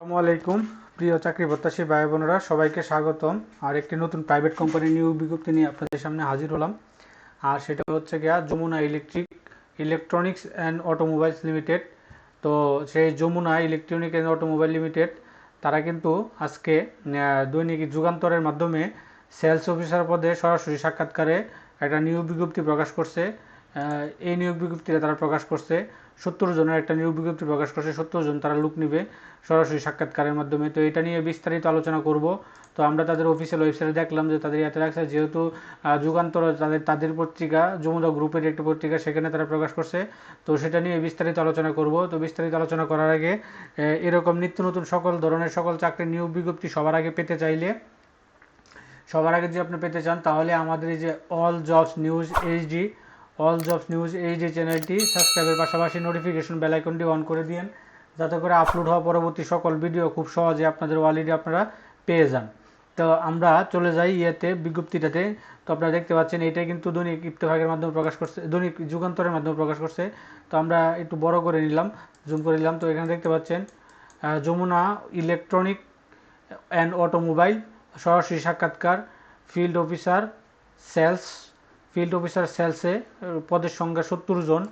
আসসালামু আলাইকুম। প্রিয় চাকরি প্রত্যাশী ভাই বোনেরা, সবাইকে স্বাগতম। আর একটি নতুন প্রাইভেট কোম্পানির নিয়োগ বিজ্ঞপ্তি নিয়ে আপনাদের সামনে হাজির হলাম। আর সেটা হচ্ছে গিয়া Jamuna electric electronics and automobiles limited তো সেই Jamuna electronic and automobile limited তারা কিন্তু আজকে দৈনিক যুগান্তরের মাধ্যমে সেলস অফিসার পদে সরাসরি সাক্ষাৎকারে একটা নিয়োগ বিজ্ঞপ্তি প্রকাশ করছে। এই নিয়োগ বিজ্ঞপ্তিটা তারা প্রকাশ করছে। সত্তর জনের একটা নিয়োগ বিজ্ঞপ্তি প্রকাশ করছে, সত্তর জন তারা লোক নিবে সরাসরি সাক্ষাৎকারের মাধ্যমে। তো এটা নিয়ে বিস্তারিত আলোচনা করব। তো আমরা তাদের অফিসিয়াল ওয়েবসাইটে দেখলাম যে তাদের ইয়াতে রাখছে যেহেতু যুগান্তর তাদের তাদের পত্রিকা, যমুনা গ্রুপের একটি পত্রিকা, সেখানে তারা প্রকাশ করছে। তো সেটা নিয়ে বিস্তারিত আলোচনা করব। তো বিস্তারিত আলোচনা করার আগে এরকম নিত্য নতুন সকল ধরনের সকল চাকরির নিয়োগ বিজ্ঞপ্তি সবার আগে পেতে চাইলে, সবার আগে যদি আপনি পেতে চান, তাহলে আমাদের এই যে all jobs news HD all jobs news HD চ্যানেলটি সাবস্ক্রাইবের পাশাপাশি নোটিফিকেশন বেল আইকনটি অন করে দিন যাতে করে আপলোড হওয়া পরবর্তী সকল ভিডিও খুব সহজে আপনাদের অলরেডি আপনারা পেয়ে যান। তো আমরা চলে যাই ইয়েতে, বিজ্ঞপ্তিটাতে। তো আপনারা দেখতে পাচ্ছেন এটা কিন্তু দৈনিক ইত্তেফাকের মাধ্যমে প্রকাশ করছে, দৈনিক যুগান্তরের মাধ্যমে প্রকাশ করছে। তো আমরা একটু বড় করে নিলাম জুম করে নিলাম। তো এখানে দেখতে পাচ্ছেন যমুনা ইলেকট্রনিক অ্যান্ড অটোমোবাইল সরাসরি সাক্ষাৎকার field officer sales field officer সেলসে পদের সংখ্যা সত্তর জন।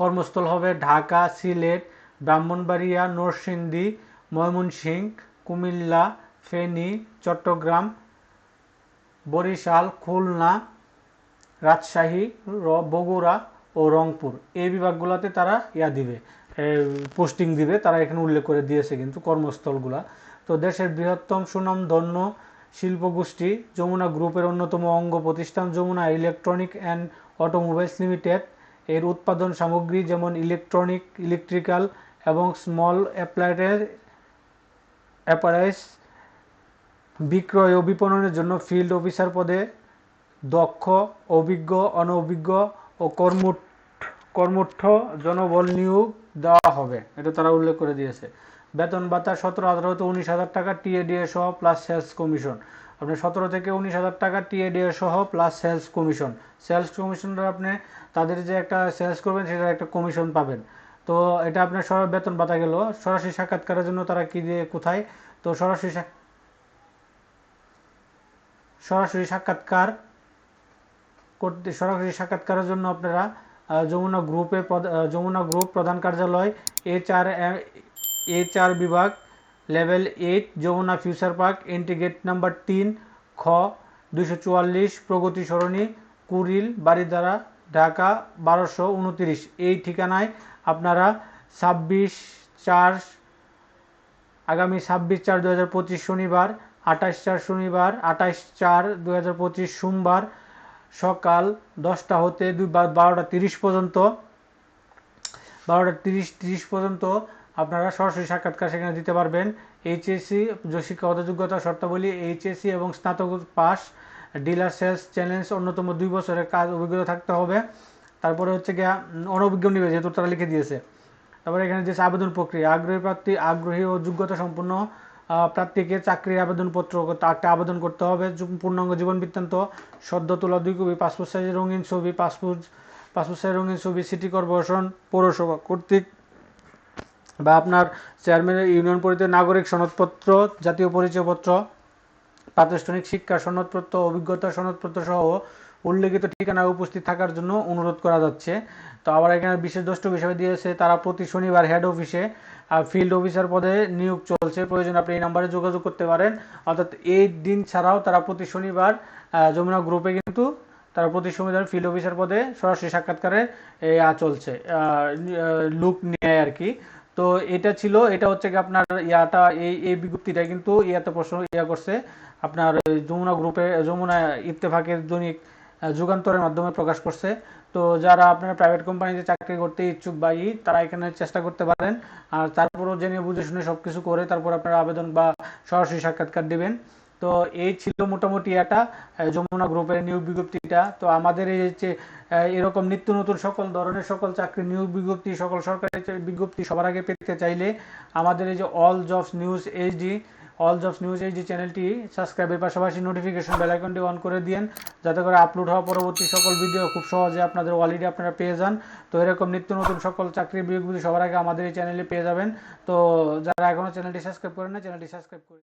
কর্মস্থল হবে ঢাকা, সিলেট, ব্রাহ্মণবাড়িয়া, নরসিংদী, ময়মনসিংহ, কুমিল্লা, ফেনী, চট্টগ্রাম, বরিশাল, খুলনা, রাজশাহী বগুড়া ও রংপুর। এই বিভাগগুলোতে তারা ইয়া দিবে পোস্টিং দিবে, তারা এখানে উল্লেখ করে দিয়েছে কিন্তু কর্মস্থলগুলা। তো দেশের বৃহত্তম সুনামধন্য শিল্পগোষ্ঠী যমুনা গ্রুপের অন্যতম অঙ্গ প্রতিষ্ঠান Jamuna electronic and automobiles limited. এর উৎপাদন সামগ্রী যেমন ইলেকট্রনিক, ইলেকট্রিক্যাল এবং স্মল অ্যাপ্লায়েন্স অ্যাপারাইস বিক্রয় ও বিপণনের জন্য ফিল্ড অফিসার পদে দক্ষ, অভিজ্ঞ, অনভিজ্ঞ ও কর্মঠ কর্মঠ জনবল নিয়োগ দেওয়া হবে। এটা তারা উল্লেখ করে দিয়েছে। বেতন ভাতা সতেরো আঠারো তো উনিশ হাজার টাকা টিএডিএ সহ প্লাস সেলস কমিশন আপনি সতেরো থেকে উনিশ হাজার টাকা টিএডিএ সহ প্লাস সেলস কমিশন সেলস কমিশনটা আপনি, তাদের যে একটা সেলস করবেন, সেটার একটা কমিশন পাবেন। তো এটা আপনার সর বেতন ভাতা গেল। সরাসরি সাক্ষাৎকারের জন্য তারা কি দিয়ে, কোথায়? তো সরাসরি সরাসরি সাক্ষাৎকার করতে, সরাসরি সাক্ষাৎকারের জন্য আপনারা যমুনা গ্রুপে যমুনা গ্রুপ প্রধান কার্যালয় এইচ আর আর বিভাগ level eight Jamuna future park entry gate number তিন, খ, দুইশো চুয়াল্লিশ, প্রগতি সরণি, কুড়িল বাড়িধারা ঢাকা, বারোশো উনতিরিশ। এই ঠিকানায় আপনারা ছাব্বিশ চার, আগামী ছাব্বিশ চার দু হাজার পঁচিশ শনিবার, আঠাশ চার শনিবার, আঠাশ চার দু হাজার পঁচিশ সোমবার সকাল দশটা হতে দুই বারোটা তিরিশ পর্যন্ত, বারোটা তিরিশ তিরিশ পর্যন্ত আপনারা সরাসরি সাক্ষাৎকার সেখানে দিতে পারবেন। এইচএসসি শিক্ষাগত যোগ্যতা শর্তাবলী এইচএসসি এবং স্নাতক পাস ডিলার সেলস চ্যালেঞ্জ অন্যতম দুই বছরের কাজ অভিজ্ঞতা থাকতে হবে। তারপরে হচ্ছে গিয়া অনভিজ্ঞ নিবে যেহেতু তারা লিখে দিয়েছে। তারপরে এখানে যে আবেদন প্রক্রিয়া আগ্রহী প্রার্থী আগ্রহী ও যোগ্যতা আহ, প্রার্থীকে চাকরির আবেদনপত্র একটা আবেদন করতে হবে। পূর্ণাঙ্গ জীবন বৃত্তান্ত সদ্য তোলা দুই কপি পাসপোর্ট সাইজের রঙিন ছবি পাসপোর্ট পাসপোর্ট সাইজের রঙিন ছবি সিটি কর্পোরেশন পৌরসভা কর্তৃক বা আপনার চেয়ারম্যানের ইউনিয়ন পরিষদের নাগরিক সনদপত্র, জাতীয় পরিচয়পত্র, প্রাতিষ্ঠানিক শিক্ষা সনদপত্র, অভিজ্ঞতা সনদপত্র সহ উল্লেখিত ঠিকানায় উপস্থিত থাকার জন্য অনুরোধ করা যাচ্ছে। তো আবার এখানে বিশেষ দ্রষ্টব্য হিসেবে দিয়েছে, তারা প্রতি শনিবার হেড অফিসে ফিল্ড অফিসার পদে নিয়োগ চলছে। প্রয়োজন আপনি এই নাম্বারে যোগাযোগ করতে পারেন। অর্থাৎ এই দিন ছাড়াও তারা প্রতি শনিবার যমুনা গ্রুপে কিন্তু তারা প্রতি শনিবার ফিল্ড অফিসার পদে সরাসরি সাক্ষাৎকারে চলছে। লুক নেয় আর কি। তো এটা ছিল, এটা হচ্ছে কি আপনার ইয়াটা, এই এই বিজ্ঞপ্তিটা কিন্তু ইয়াতে প্রশ্ন ইয়া করছে। আপনার যমুনা গ্রুপে, যমুনা ইত্তেফাকের দৈনিক যুগান্তরের মাধ্যমে প্রকাশ করছে। তো যারা আপনার প্রাইভেট কোম্পানিতে চাকরি করতে ইচ্ছুক বা ই তারা এখানে চেষ্টা করতে পারেন। আর তারপরও জেনে বুঝে শুনে সব কিছু করে তারপর আপনারা আবেদন বা সরাসরি সাক্ষাৎকার দিবেন। তো এই ছিল মোটামুটি এটা যমুনা গ্রুপের নিয়োগ বিজ্ঞপ্তিটা। তো আমাদের এই হচ্ছে এরকম নিত্য নতুন সকল ধরনের সকল চাকরি নিয়োগ বিজ্ঞপ্তি, সকল সরকারি বিজ্ঞপ্তি সবার আগে পেতে চাইলে আমাদের এই যে all jobs news HD all jobs news HD চ্যানেলটি সাবস্ক্রাইবের পাশাপাশি নোটিফিকেশন বেল আইকনটি অন করে দিন যাতে করে আপলোড হওয়া পরবর্তী সকল ভিডিও খুব সহজে আপনাদের অলরেডি আপনারা পেয়ে যান। তো এরকম নিত্য নতুন সকল চাকরি বিজ্ঞপ্তি সবার আগে আমাদের এই চ্যানেলে পেয়ে যাবেন। তো যারা এখনও চ্যানেলটি সাবস্ক্রাইব করেন না চ্যানেলটি সাবস্ক্রাইব করে